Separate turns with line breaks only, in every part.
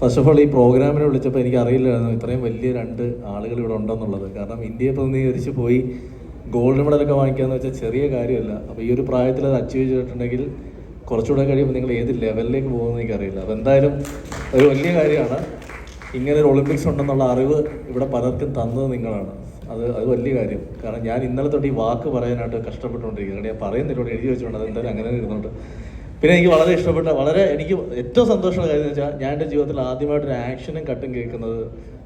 First of all ഈ പ്രോഗ്രാമിനെ വിളിച്ചപ്പോൾ എനിക്ക് അറിയില്ലായിരുന്നു ഇത്രയും വലിയ രണ്ട് ആളുകൾ ഇവിടെ ഉണ്ടെന്നുള്ളത്. കാരണം ഇന്ത്യയെ പ്രതിനിധീകരിച്ച് പോയി ഗോൾഡ് മെഡലൊക്കെ വാങ്ങിക്കുക എന്ന് വെച്ചാൽ ചെറിയ കാര്യമല്ല. അപ്പോൾ ഈ ഒരു പ്രായത്തിൽ അത് അച്ചീവ് ചെയ്തിട്ടുണ്ടെങ്കിൽ കുറച്ചുകൂടെ കഴിയുമ്പോൾ നിങ്ങൾ ഏത് ലെവലിലേക്ക് പോകുമെന്ന് എനിക്കറിയില്ല. അപ്പോൾ എന്തായാലും ഒരു വലിയ കാര്യമാണ്. ഇങ്ങനെ ഒരു ഒളിമ്പിക്സ് ഉണ്ടെന്നുള്ള അറിവ് ഇവിടെ പലർക്കും തന്നത് നിങ്ങളാണ്. അത് അത് വലിയ കാര്യം. കാരണം ഞാൻ ഇന്നലെ തൊട്ട് ഈ വാക്ക് പറയാനായിട്ട് കഷ്ടപ്പെട്ടുകൊണ്ടിരിക്കുന്നത് ഞാൻ പറയുന്നില്ല എഴുതി വെച്ചുകൊണ്ട് അത് എന്തായാലും അങ്ങനെ ഇരുന്നുണ്ട് പിന്നെ എനിക്ക് വളരെ ഇഷ്ടപ്പെട്ട വളരെ എനിക്ക് ഏറ്റവും സന്തോഷമുള്ള കാര്യം എന്ന് വെച്ചാൽ ഞാൻ എന്റെ ജീവിതത്തിൽ ആദ്യമായിട്ട് ഒരു ആക്ഷനും കട്ടും കേൾക്കുന്നത്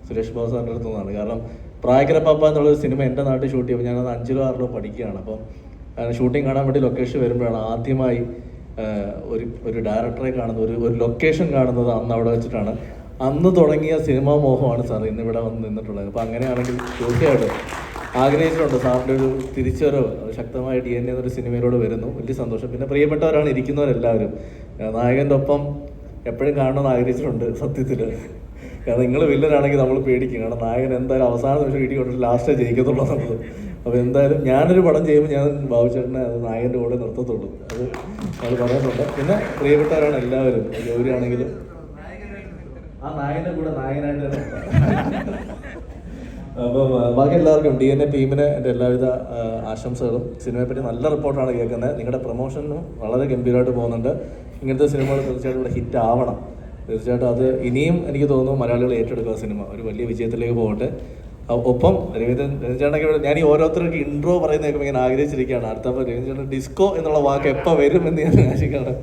സുരേഷ് ബാബു സാറിന്റെ അടുത്തു നിന്നാണ് കാരണം പ്രായക്കര പാപ്പ എന്നുള്ളൊരു സിനിമ എന്റെ നാട്ടിൽ ഷൂട്ട് ചെയ്യുമ്പോൾ ഞാനത് അഞ്ചിലോ ആറിലോ പഠിക്കുകയാണ്. അപ്പം ഷൂട്ടിംഗ് കാണാൻ വേണ്ടി ലൊക്കേഷൻ വരുമ്പോഴാണ് ആദ്യമായി ഒരു ഒരു ഡയറക്ടറെ കാണുന്നത് ഒരു ഒരു ലൊക്കേഷൻ കാണുന്നത് അന്ന് അവിടെ വെച്ചിട്ടാണ്. അന്ന് തുടങ്ങിയ സിനിമാ മോഹമാണ് സാർ ഇന്നിവിടെ വന്ന് നിന്നിട്ടുള്ളത്. അപ്പോൾ അങ്ങനെയാണെങ്കിൽ തീർച്ചയായിട്ടും ആഗ്രഹിച്ചിട്ടുണ്ട്. സാറിന്റെ ഒരു തിരിച്ചുവരവ് ശക്തമായ ഡി എൻ എ എന്നൊരു സിനിമയിലൂടെ വരുന്നു. വലിയ സന്തോഷം. പിന്നെ പ്രിയപ്പെട്ടവരാണ് ഇരിക്കുന്നവരെല്ലാവരും. നായകന്റെ ഒപ്പം എപ്പോഴും കാണണമെന്ന് ആഗ്രഹിച്ചിട്ടുണ്ട് സത്യത്തിൽ. കാരണം നിങ്ങൾ വില്ലനാണെങ്കിൽ നമ്മൾ പേടിക്കും. കാരണം നായകൻ എന്തായാലും അവസാന നിമിഷം ഇടി കൊണ്ടിട്ട് ലാസ്റ്റേ ജയിക്കത്തുള്ളൂ എന്നുള്ളത്. അപ്പോൾ എന്തായാലും ഞാനൊരു പടം ചെയ്യുമ്പോൾ ഞാൻ ബാബുചേട്ടനെ അത് നായകന്റെ കൂടെ നിർത്തത്തുള്ളൂ. അത് അത് പറയുന്നുണ്ട്. പിന്നെ പ്രിയപ്പെട്ടവരാണ് എല്ലാവരും. ജോലിയാണെങ്കിലും ആ നായകന്റെ കൂടെ നായകനായിട്ട് തന്നെ. അപ്പം ബാക്കി എല്ലാവർക്കും ഡി എൻ എ ടീമിന് എന്റെ എല്ലാവിധ ആശംസകളും. സിനിമയെപ്പറ്റി നല്ല റിപ്പോർട്ടാണ് കേൾക്കുന്നത്. നിങ്ങളുടെ പ്രൊമോഷനും വളരെ ഗംഭീരമായിട്ട് പോകുന്നുണ്ട്. ഇങ്ങനത്തെ സിനിമകൾ തീർച്ചയായിട്ടും ഇവിടെ ഹിറ്റ് ആവണം. തീർച്ചയായിട്ടും അത് ഇനിയും എനിക്ക് തോന്നുന്നു മലയാളികൾ ഏറ്റെടുക്കുക സിനിമ. ഒരു വലിയ വിജയത്തിലേക്ക് പോകട്ടെ. ഒപ്പം രവീന്ദ്രൻ ഞാൻ ഈ ഓരോരുത്തർക്ക് ഇൻട്രോ പറയുന്ന കേൾക്കുമ്പോൾ ഇങ്ങനെ ആഗ്രഹിച്ചിരിക്കുകയാണ്. അടുത്തപ്പോൾ രവീന്ദ്രൻ ഡിസ്കോ എന്നുള്ള വാക്ക് എപ്പോൾ വരും എന്ന് ഞാൻ ആശിക്കുകയാണ്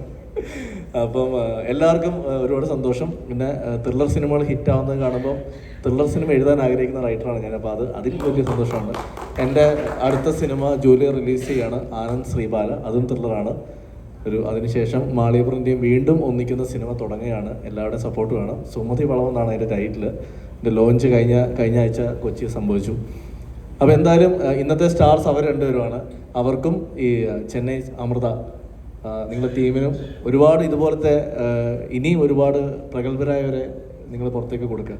അപ്പം എല്ലാവർക്കും ഒരുപാട് സന്തോഷം. പിന്നെ ത്രില്ലർ സിനിമകൾ ഹിറ്റ് ആവുന്നത് കാണുമ്പോൾ ത്രില്ലർ സിനിമ എഴുതാൻ ആഗ്രഹിക്കുന്ന റൈറ്ററാണ് ഞാൻ അപ്പോൾ അത് അതിൽ വലിയ സന്തോഷമാണ്. എന്റെ അടുത്ത സിനിമ ജൂലൈ റിലീസ് ചെയ്യാണ് ആനന്ദ് ശ്രീബാല. അതും ത്രില്ലറാണ് ഒരു അതിനുശേഷം മാളിയപുറിന്റെയും വീണ്ടും ഒന്നിക്കുന്ന സിനിമ തുടങ്ങുകയാണ്. എല്ലാവരുടെയും സപ്പോർട്ട് വേണം. സുമതി വളം എന്നാണ് അതിന്റെ ടൈറ്റിൽ എന്റെ ലോഞ്ച് കഴിഞ്ഞ കഴിഞ്ഞ ആഴ്ച കൊച്ചി സംഭവിച്ചു. അപ്പോൾ എന്തായാലും ഇന്നത്തെ സ്റ്റാർസ് അവർ രണ്ടുപേരുമാണ്. അവർക്കും ഈ ചെന്നൈ അമൃത നിങ്ങളുടെ ടീമിനും ഒരുപാട് ഇതുപോലത്തെ ഇനിയും ഒരുപാട് പ്രഗത്ഭരായവരെ നിങ്ങൾ പുറത്തേക്ക് കൊടുക്കുക.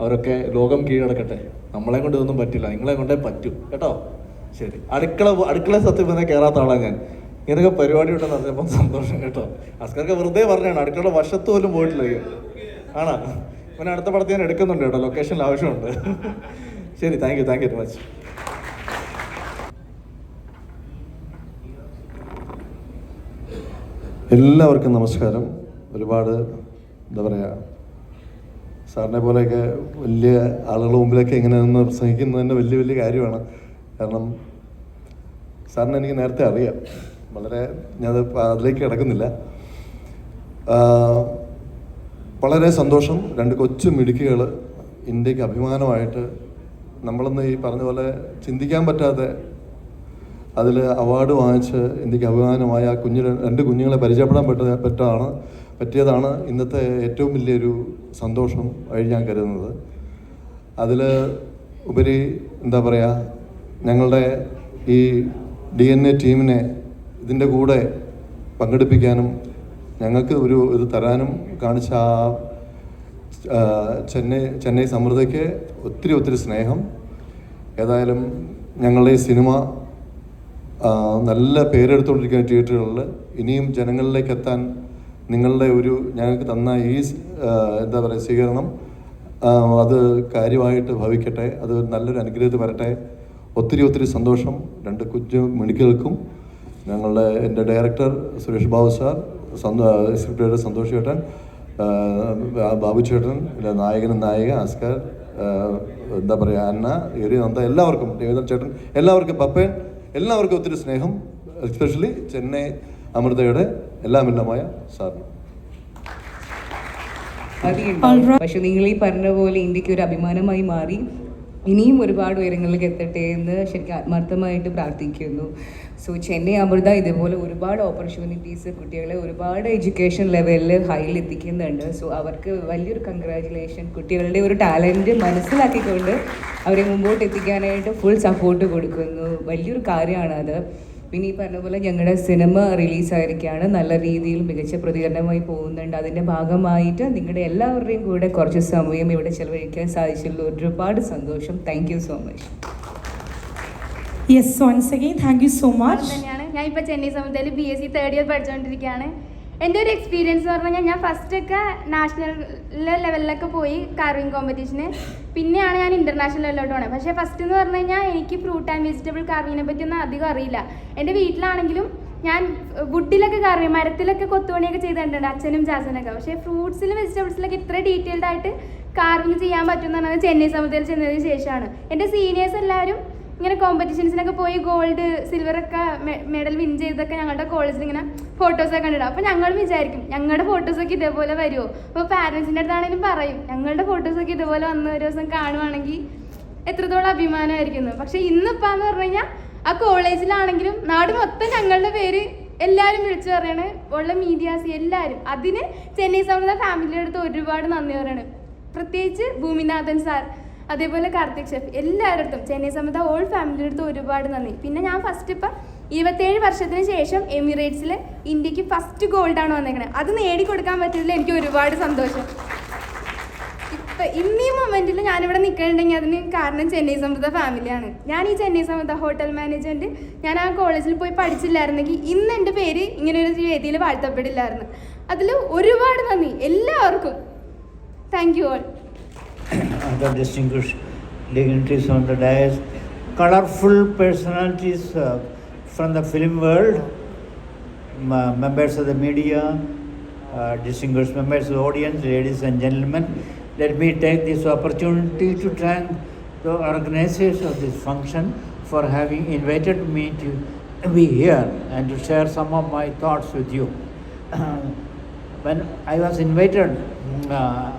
അവരൊക്കെ ലോകം കീഴടക്കട്ടെ. നമ്മളെ കൊണ്ട് ഇതൊന്നും പറ്റില്ല. നിങ്ങളെ കൊണ്ടേ പറ്റൂ. കേട്ടോ? ശരി. അടുക്കള അടുക്കള സത്യം പറഞ്ഞാൽ കയറാത്ത ആളാണ് ഞാൻ. ഇങ്ങനെയൊക്കെ പരിപാടി ഉണ്ടെന്ന് അറിഞ്ഞപ്പോൾ സന്തോഷം കേട്ടോ. അസ്കർക്ക് വെറുതെ പറഞ്ഞാണ് അടുക്കള വശത്ത് പോലും പോയിട്ടില്ല ആണോ? പിന്നെ അടുത്ത പടത്തിൽ ഞാൻ എടുക്കുന്നുണ്ട് കേട്ടോ. ലൊക്കേഷനിൽ ആവശ്യമുണ്ട്. ശരി. Thank you thank you very much
എല്ലാവർക്കും നമസ്കാരം. ഒരുപാട് എന്താ പറയുക സാറിനെ പോലെയൊക്കെ വലിയ ആളുകളുടെ മുമ്പിലൊക്കെ ഇങ്ങനെ നിന്ന് പ്രസംഗിക്കുന്നത് തന്നെ വലിയ വലിയ കാര്യമാണ്. കാരണം സാറിനെ എനിക്ക് നേരത്തെ അറിയാം. വളരെ ഞാനത് അതിലേക്ക് കിടക്കുന്നില്ല. വളരെ സന്തോഷം. രണ്ട് കൊച്ചു മിടുക്കുകൾ ഇന്ത്യയ്ക്ക് അഭിമാനമായിട്ട് നമ്മളൊന്ന് ഈ പറഞ്ഞ പോലെ ചിന്തിക്കാൻ പറ്റാത്ത അതിൽ അവാർഡ് വാങ്ങിച്ച് എനിക്ക് അഭിമാനമായ ആ കുഞ്ഞു രണ്ട് കുഞ്ഞുങ്ങളെ പരിചയപ്പെടാൻ പറ്റ പറ്റാണ് പറ്റിയതാണ് ഇന്നത്തെ ഏറ്റവും വലിയൊരു സന്തോഷം ആയി ഞാൻ കരുതുന്നത്. അതിൽ ഉപരി എന്താ പറയുക ഞങ്ങളുടെ ഈ ഡി എൻ എ ടീമിനെ ഇതിന്റെ കൂടെ പങ്കെടുപ്പിക്കാനും ഞങ്ങൾക്ക് ഒരു ഇത് തരാനും കാണിച്ച ആ ചെന്നൈ ചെന്നൈ സമൃദ്ധയ്ക്ക് ഒത്തിരി ഒത്തിരി സ്നേഹം. ഏതായാലും ഞങ്ങളുടെ ഈ സിനിമ നല്ല പേരെടുത്തുകൊണ്ടിരിക്കുന്ന തിയേറ്ററുകളിൽ ഇനിയും ജനങ്ങളിലേക്ക് എത്താൻ നിങ്ങളുടെ ഒരു ഞങ്ങൾക്ക് തന്ന ഈ എന്താ പറയുക സ്വീകരണം അത് കാര്യമായിട്ട് ഭവിക്കട്ടെ അത് നല്ലൊരു അനുഗ്രഹത്തിൽ വരട്ടെ. ഒത്തിരി ഒത്തിരി സന്തോഷം. രണ്ട് കുഞ്ഞു മിടുക്കുകൾക്കും ഞങ്ങളുടെ എന്റെ director Suresh Babu sir script Santhosh ചേട്ടൻ ബാബു ചേട്ടൻ നായകനും നായിക അസ്കർ എന്താ പറയുക അന്ന എരി നന്ദ എല്ലാവർക്കും രവീന്ദ്രൻ ചേട്ടൻ എല്ലാവർക്കും പപ്പൻ എല്ലാവർക്കും ഒത്തിരി സ്നേഹം എസ്പെഷ്യലി ചെന്നൈ അമൃതയുടെ എല്ലാം എല്ലാമായ സാറിന്
പക്ഷെ നിങ്ങൾ ഈ പറഞ്ഞ പോലെ ഇന്ത്യയ്ക്ക് ഒരു അഭിമാനമായി മാറി. ഇനിയും ഒരുപാട് ഉയരങ്ങളിലേക്ക് എത്തട്ടെ എന്ന് ശരിക്കും ആത്മാർത്ഥമായിട്ട് പ്രാർത്ഥിക്കുന്നു. സോ ചെന്നൈ അമൃത ഇതുപോലെ ഒരുപാട് ഓപ്പർച്യൂണിറ്റീസ് കുട്ടികളെ ഒരുപാട് എഡ്യൂക്കേഷൻ ലെവലിൽ ഹൈയിൽ എത്തിക്കുന്നുണ്ട്. സോ അവർക്ക് വലിയൊരു കൺഗ്രാജുലേഷൻ കുട്ടികളുടെ ഒരു ടാലന്റ് മനസ്സിലാക്കിക്കൊണ്ട് അവരെ മുമ്പോട്ട് എത്തിക്കാനായിട്ട് ഫുൾ സപ്പോർട്ട് കൊടുക്കുന്നു. വലിയൊരു കാര്യമാണ് അത് പിന്നെ ഈ പറഞ്ഞ പോലെ ഞങ്ങളുടെ സിനിമ റിലീസായിരിക്കുകയാണ് നല്ല രീതിയിൽ മികച്ച പ്രതികരണമായി പോകുന്നുണ്ട്. അതിന്റെ ഭാഗമായിട്ട് നിങ്ങളുടെ എല്ലാവരുടെയും കൂടെ കുറച്ച് സമയം ഇവിടെ ചെലവഴിക്കാൻ സാധിച്ചുള്ള ഒരുപാട് സന്തോഷം. Thank you so much
yes once again thank you so much
തന്നെയാണ് ഞാൻ ഇപ്പോൾ ചെന്നൈ സമുദായത്തിൽ B S C third year പഠിച്ചുകൊണ്ടിരിക്കുകയാണ്
എന്റെ ഒരു എക്സ്പീരിയൻസ് എന്ന് പറഞ്ഞു കഴിഞ്ഞാൽ ഞാൻ ഫസ്റ്റൊക്കെ നാഷണൽ ലെവലിലൊക്കെ പോയി കാർവിങ് കോമ്പറ്റീഷന് പിന്നെയാണ് ഞാൻ ഇന്റർനാഷണൽ ലെവലിലോട്ട് പോണത്. പക്ഷേ ഫസ്റ്റ് എന്ന് പറഞ്ഞു കഴിഞ്ഞാൽ എനിക്ക് ഫ്രൂട്ട് ആൻഡ് വെജിറ്റബിൾ കാർവിങ്ങിനെ പറ്റിയൊന്നും അധികം അറിയില്ല. എന്റെ വീട്ടിലാണെങ്കിലും ഞാൻ വുഡിലൊക്കെ കാർവിങ് മരത്തിലൊക്കെ കൊത്തുപണിയൊക്കെ ചെയ്ത് കണ്ടിട്ടുണ്ട് അച്ഛനും ചാച്ചനൊക്കെ. പക്ഷേ ഫ്രൂട്ട്സിലും വെജിറ്റബിൾസിലൊക്കെ ഇത്ര ഡീറ്റെയിൽഡ് ആയിട്ട് കാർവിങ് ചെയ്യാൻ പറ്റുമെന്ന് പറഞ്ഞത് ചെന്നൈ സമുദ്രത്തിൽ ചെന്നതിന് ശേഷമാണ്. എന്റെ സീനിയേഴ്സ് എല്ലാവരും ഇങ്ങനെ കോമ്പറ്റീഷൻസിനൊക്കെ പോയി ഗോൾഡ് സിൽവർ ഒക്കെ മെഡൽ വിൻ ചെയ്തൊക്കെ ഞങ്ങളുടെ കോളേജിൽ ഇങ്ങനെ ഫോട്ടോസൊക്കെ കണ്ടിടും അപ്പോൾ ഞങ്ങൾ വിചാരിക്കും ഞങ്ങളുടെ ഫോട്ടോസൊക്കെ ഇതേപോലെ വരുമോ അപ്പോൾ പാരൻസിന്റെ അടുത്താണെങ്കിലും പറയും ഞങ്ങളുടെ ഫോട്ടോസൊക്കെ ഇതുപോലെ വന്ന ഒരു ദിവസം കാണുവാണെങ്കിൽ എത്രത്തോളം അഭിമാനമായിരിക്കുന്നു. പക്ഷേ ഇന്നിപ്പാന്ന് പറഞ്ഞു കഴിഞ്ഞാൽ ആ കോളേജിലാണെങ്കിലും നാട് മൊത്തം ഞങ്ങളുടെ പേര് എല്ലാവരും വിളിച്ചു പറയാണ്. ഉള്ള മീഡിയാസ് എല്ലാവരും അതിന് ചെന്നൈ സൗഹൃദ ഫാമിലിയുടെ അടുത്ത് ഒരുപാട് നന്ദി പറയാണ്. പ്രത്യേകിച്ച് ഭൂമിനാഥൻ സാർ അതേപോലെ കാർത്തിക് ഷെഫ് എല്ലാവരുടെ അടുത്തും ചെന്നൈ സമുദ ഓൾ ഫാമിലിയുടെ അടുത്ത് ഒരുപാട് നന്ദി. പിന്നെ ഞാൻ ഫസ്റ്റ് ഇപ്പം ഇരുപത്തേഴ് വർഷത്തിന് ശേഷം എമിറേറ്റ്സിൽ ഇന്ത്യയ്ക്ക് ഫസ്റ്റ് ഗോൾഡാണ് വന്നേക്കണത് അത് നേടിക്കൊടുക്കാൻ പറ്റിയതിൽ എനിക്ക് ഒരുപാട് സന്തോഷം. ഇപ്പം ഇന്ന് ഈ മൊമെന്റിൽ ഞാനിവിടെ നിൽക്കണമെങ്കിൽ അതിന് കാരണം ചെന്നൈ സമൃദ്ധ ഫാമിലിയാണ് ഞാൻ ഈ ചെന്നൈ സമൃദ്ധ ഹോട്ടൽ മാനേജ്മെന്റ് ഞാൻ ആ കോളേജിൽ പോയി പഠിച്ചില്ലായിരുന്നെങ്കിൽ ഇന്ന് എന്റെ പേര് ഇങ്ങനെ ഒരു രീതിയിൽ വാഴ്ത്തപ്പെടില്ലായിരുന്നു. അതിൽ ഒരുപാട് നന്ദി. എല്ലാവർക്കും. Thank you all
other distinguished the dais, colorful personalities uh, from the film world, members of the media, uh, distinguished members of the audience, ladies and gentlemen. Let me take this opportunity to thank the organizers of this function for having invited me to be here and to share some of my thoughts with you. when I was invited, mm, uh,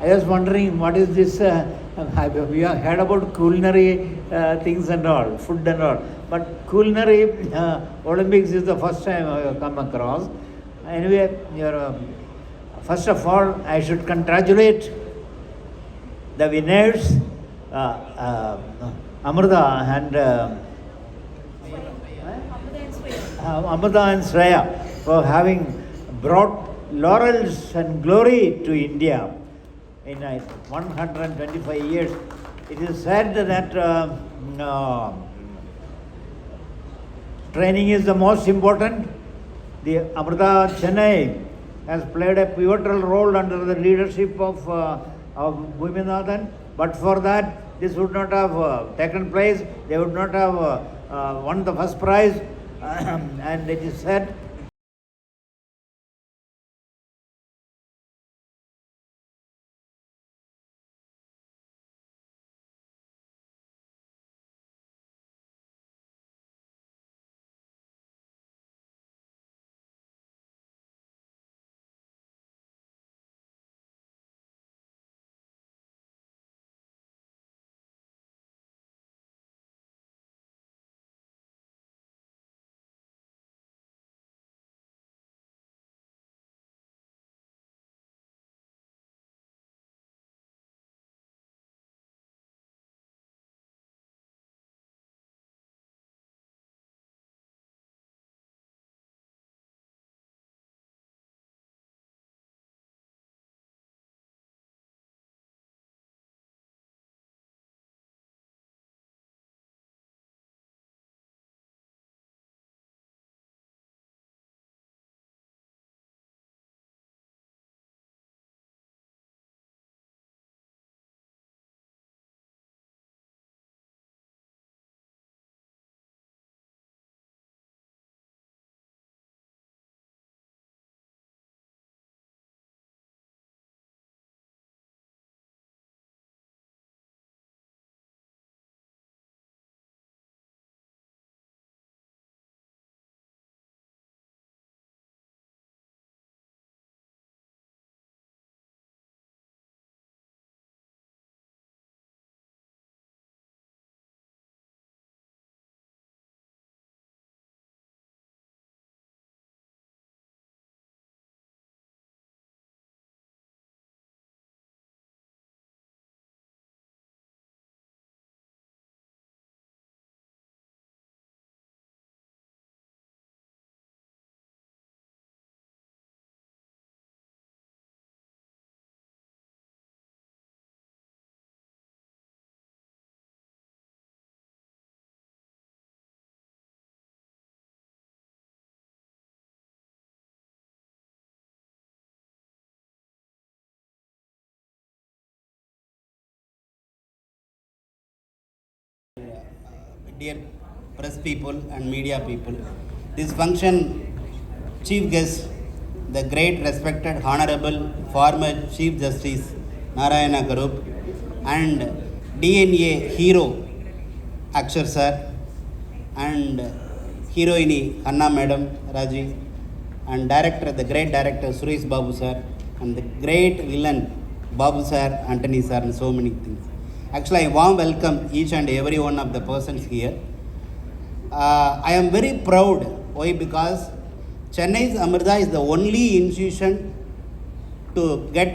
I was wondering what is this. Uh, have heard about culinary things and all, food and all, but culinary uh, Olympics is the first time I have come across. Anyway, your, um, first of all, I should congratulate the winners, uh, uh, Amrita and. Uh, uh, Amrita and Shraya for having brought laurels and glory to India in uh, 125 years. It is said that uh, uh, training is the most important. The Amrita Chennai has played a pivotal role under the leadership of, uh, of Bhuminathan. But for that, this would not have uh, taken place. They would not have uh, uh, won the first prize. and it is said
dear press people and media people. This function, chief guest, the great respected honorable former Chief Justice Narayana Karup and DNA hero Akshar sir and heroine Hanna madam Raji and director, the great director Suresh Babu sir and the great villain Babu sir, Anthony sir and so many things. Actually, I warm welcome each and every one of the persons here. Uh, I am very proud. Why? Because Chennai's Amrita is the only institution to get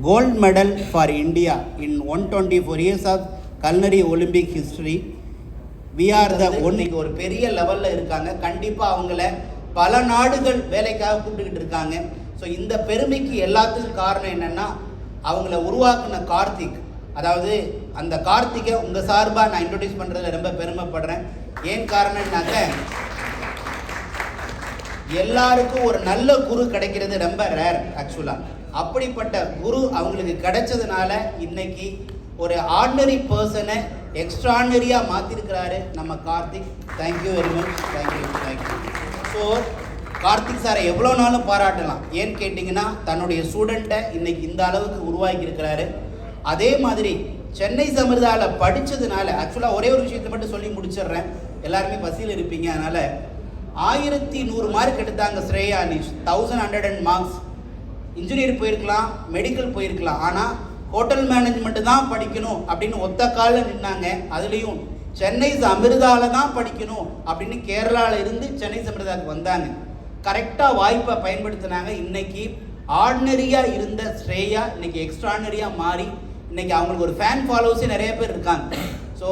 gold medal for India in 124 years of culinary Olympic history. We are the only ஒரு பெரிய லெவலில் இருக்காங்க கண்டிப்பாக அவங்கள பல நாடுகள் வேலைக்காக கூப்பிட்டுக்கிட்டு இருக்காங்க ஸோ இந்த பெருமைக்கு எல்லாத்துக்கும் காரணம் என்னன்னா அவங்கள உருவாக்குன கார்த்திக் அதாவது அந்த கார்த்திகை உங்கள் சார்பாக நான் இன்ட்ரடியூஸ் பண்ணுறதுல ரொம்ப பெருமைப்படுறேன். ஏன் காரணம்னாக்க எல்லாருக்கும் ஒரு நல்ல குரு கிடைக்கிறது ரொம்ப ரேர் ஆக்சுவலாக அப்படிப்பட்ட குரு அவங்களுக்கு கிடைச்சதுனால இன்னைக்கு ஒரு ஆர்டினரி பர்சனை எக்ஸ்ட்ரானரியாக மாற்றிருக்கிறாரு நம்ம Karthik. Thank you very much thank you thank you so Karthik சாரை எவ்வளோ நாளும் பாராட்டலாம். ஏன்னு கேட்டிங்கன்னா தன்னுடைய ஸ்டூடெண்ட்டை இன்னைக்கு இந்த அளவுக்கு உருவாக்கி இருக்கிறாரு அதே மாதிரி சென்னை சமிர்தாவில் படித்ததுனால ஆக்சுவலாக ஒரே ஒரு விஷயத்தை மட்டும் சொல்லி முடிச்சிடுறேன். எல்லாருமே பசியில் இருப்பீங்க அதனால். ஆயிரத்தி நூறு மார்க் எடுத்தாங்க Shreya Anish thousand hundred and marks engineer போயிருக்கலாம் மெடிக்கல் போயிருக்கலாம் ஆனால் ஹோட்டல் மேனேஜ்மெண்ட்டு தான் படிக்கணும் அப்படின்னு ஒத்த காலில் நின்னாங்க. அதுலேயும் சென்னை அமிர்தாவில் தான் படிக்கணும் அப்படின்னு கேரளாவில் இருந்து சென்னை சமிர்தாவுக்கு வந்தாங்க. கரெக்டாக வாய்ப்பை பயன்படுத்தினாங்க. இன்னைக்கு ஆர்டினரியாக இருந்த ஸ்ரேயா இன்னைக்கு எக்ஸ்ட்ரானரியாக மாறி இன்னைக்கு அவங்களுக்கு ஒரு ஃபேன் ஃபாலோவர்ஸே நிறைய பேர் இருக்காங்க. ஸோ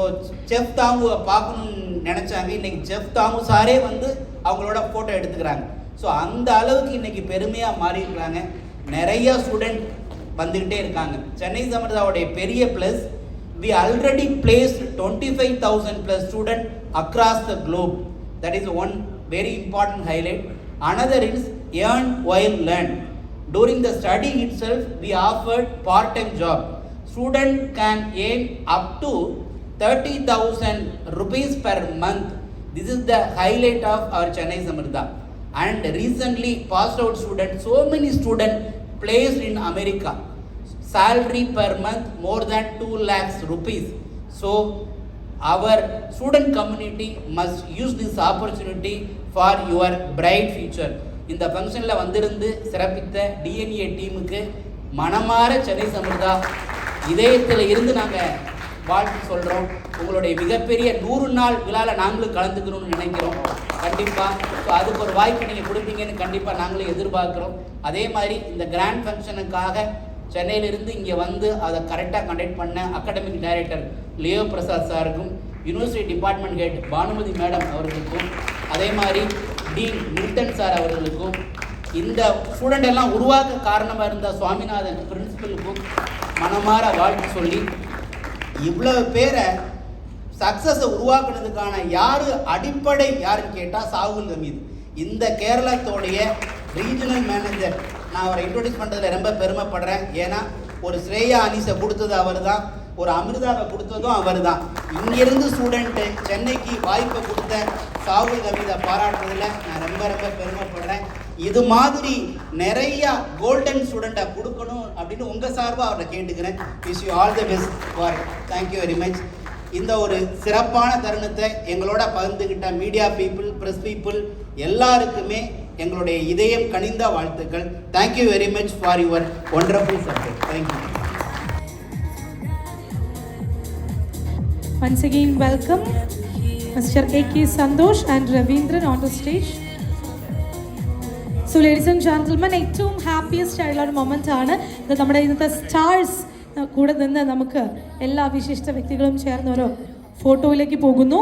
செஃப் தாமுவை பார்க்கணும்னு நினச்சாங்க. இன்னைக்கு செஃப் தாமு சாரே வந்து அவங்களோட ஃபோட்டோ எடுத்துக்கிறாங்க. ஸோ அந்த அளவுக்கு இன்னைக்கு பெருமையாக மாறி நிறைய ஸ்டூடெண்ட் வந்துக்கிட்டே இருக்காங்க. சென்னை சமர்தாவுடைய பெரிய plus we already place twenty five thousand plus student across the globe that is one very important highlight another is earn while learn during the study itself we offered part time job student can earn up to 30000 rupees per month this is the highlight of our chennai samartha and recently passed out student so many student placed in america salary per month more than 2 lakhs rupees so our student community must use this opportunity for your bright future இந்த ஃபங்க்ஷனில் வந்திருந்து சிறப்பித்த DNA டீமுக்கு மனமார சென்னை சமிர்தா இதயத்தில் இருந்து நாங்கள் வாழ்த்து சொல்கிறோம் உங்களுடைய மிகப்பெரிய நூறு நாள் விழாவில் நாங்களும் கலந்துக்கணும்னு நினைக்கிறோம். கண்டிப்பாக ஸோ அதுக்கு ஒரு வாய்ப்பு நீங்கள் கொடுப்பீங்கன்னு கண்டிப்பாக நாங்களும் எதிர்பார்க்குறோம். அதே மாதிரி இந்த கிராண்ட் ஃபங்க்ஷனுக்காக சென்னையிலிருந்து இங்கே வந்து அதை கரெக்டாக கண்டக்ட் பண்ண அகாடமிக் டைரக்டர் லியோ பிரசாத் சாருக்கும் university department head Bhanumathi madam அவர்களுக்கும் அதே மாதிரி டீன் மில்டன் சார் அவர்களுக்கும் இந்த ஸ்டூடெண்ட் எல்லாம் உருவாக்க காரணமாக இருந்த சுவாமிநாதன் பிரின்சிபலுக்கும் மனமாற வாழ்த்து சொல்லி இவ்வளவு பேரை சக்ஸஸை உருவாக்குனதுக்கான யார் அடிப்படை யாருன்னு கேட்டால் சாகுல் ஹமீது. இந்த கேரளத்தோடைய ரீஜனல் மேனேஜர் நான் அவரை இன்ட்ரோடியூஸ் பண்ணுறதுல ரொம்ப பெருமைப்படுறேன். ஏன்னா ஒரு ஸ்ரேயா அனிஸை கொடுத்தது அவர் தான் ஒரு அமிர்தாவை கொடுத்ததும் அவர் தான் இங்கிருந்து ஸ்டூடெண்ட்டு சென்னைக்கு வாய்ப்பை கொடுத்த சாகுல் ஹமீதை பாராட்டுறதுல நான் ரொம்ப ரொம்ப பெருமை இது மாதிரி நிறைய கோல்டன் ஸ்டூடெண்ட்டை கொடுக்கணும் அப்படின்னு உங்கள் சார்பாக அவரை கேட்டுக்கிறேன் wish you all the best for thank you very much இந்த ஒரு சிறப்பான தருணத்தை எங்களோட பகிர்ந்துக்கிட்ட மீடியா பீப்புள் ப்ரெஸ் பீப்புள் எல்லாருக்குமே எங்களுடைய இதயம் கனிந்த வாழ்த்துக்கள் thank you very much for your wonderful subject thank you
Once again, welcome Mr. A.K. Sandosh and Ravindran on the stage. So ladies and gentlemen ഏറ്റവും ഹാപ്പിയസ്റ്റ് ആയിട്ടുള്ള ഒരു മൊമെന്റ് ആണ്. ഇത് നമ്മുടെ ഇന്നത്തെ സ്റ്റാർസ് കൂടെ നിന്ന് നമുക്ക് എല്ലാ വിശിഷ്ട വ്യക്തികളും ചേർന്ന് ഓരോ ഫോട്ടോയിലേക്ക് പോകുന്നു.